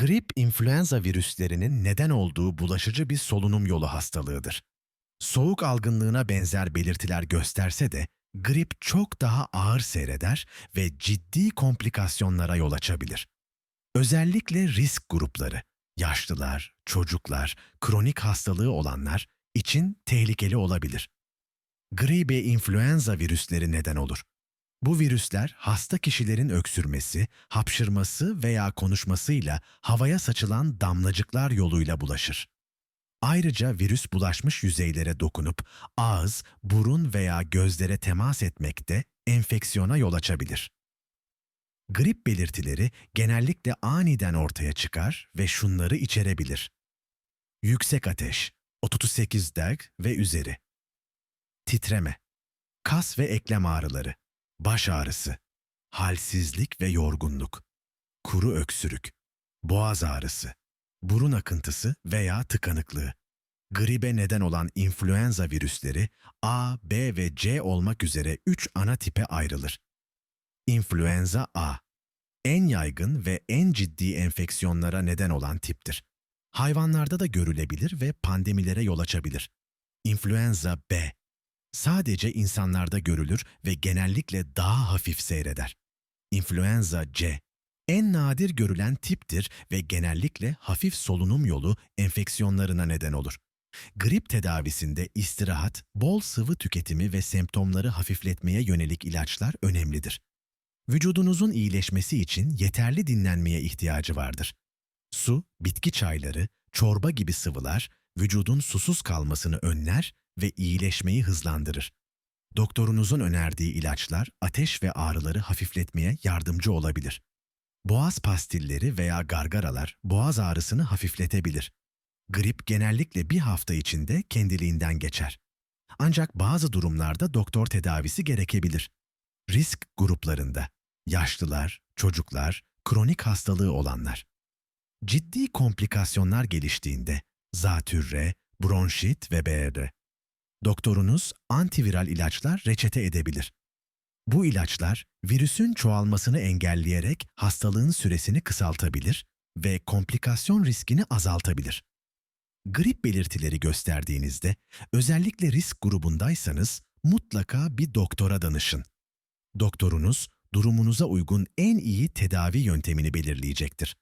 Grip, influenza virüslerinin neden olduğu bulaşıcı bir solunum yolu hastalığıdır. Soğuk algınlığına benzer belirtiler gösterse de grip çok daha ağır seyreder ve ciddi komplikasyonlara yol açabilir. Özellikle risk grupları, yaşlılar, çocuklar, kronik hastalığı olanlar için tehlikeli olabilir. Gribe influenza virüsleri neden olur. Bu virüsler hasta kişilerin öksürmesi, hapşırması veya konuşmasıyla havaya saçılan damlacıklar yoluyla bulaşır. Ayrıca virüs bulaşmış yüzeylere dokunup ağız, burun veya gözlere temas etmekte enfeksiyona yol açabilir. Grip belirtileri genellikle aniden ortaya çıkar ve şunları içerebilir. Yüksek ateş, 38 derg ve üzeri. Titreme, kas ve eklem ağrıları, baş ağrısı, halsizlik ve yorgunluk, kuru öksürük, boğaz ağrısı, burun akıntısı veya tıkanıklığı. Gribe neden olan influenza virüsleri A, B ve C olmak üzere 3 ana tipe ayrılır. İnfluenza A en yaygın ve en ciddi enfeksiyonlara neden olan tiptir. Hayvanlarda da görülebilir ve pandemilere yol açabilir. İnfluenza B sadece insanlarda görülür ve genellikle daha hafif seyreder. İnfluenza C en nadir görülen tiptir ve genellikle hafif solunum yolu enfeksiyonlarına neden olur. Grip tedavisinde istirahat, bol sıvı tüketimi ve semptomları hafifletmeye yönelik ilaçlar önemlidir. Vücudunuzun iyileşmesi için yeterli dinlenmeye ihtiyacı vardır. Su, bitki çayları, çorba gibi sıvılar vücudun susuz kalmasını önler ve iyileşmeyi hızlandırır. Doktorunuzun önerdiği ilaçlar ateş ve ağrıları hafifletmeye yardımcı olabilir. Boğaz pastilleri veya gargaralar boğaz ağrısını hafifletebilir. Grip genellikle bir hafta içinde kendiliğinden geçer. Ancak bazı durumlarda doktor tedavisi gerekebilir. Risk gruplarında yaşlılar, çocuklar, kronik hastalığı olanlar. Ciddi komplikasyonlar geliştiğinde zatürre, bronşit ve BR. Doktorunuz antiviral ilaçlar reçete edebilir. Bu ilaçlar virüsün çoğalmasını engelleyerek hastalığın süresini kısaltabilir ve komplikasyon riskini azaltabilir. Grip belirtileri gösterdiğinizde, özellikle risk grubundaysanız mutlaka bir doktora danışın. Doktorunuz durumunuza uygun en iyi tedavi yöntemini belirleyecektir.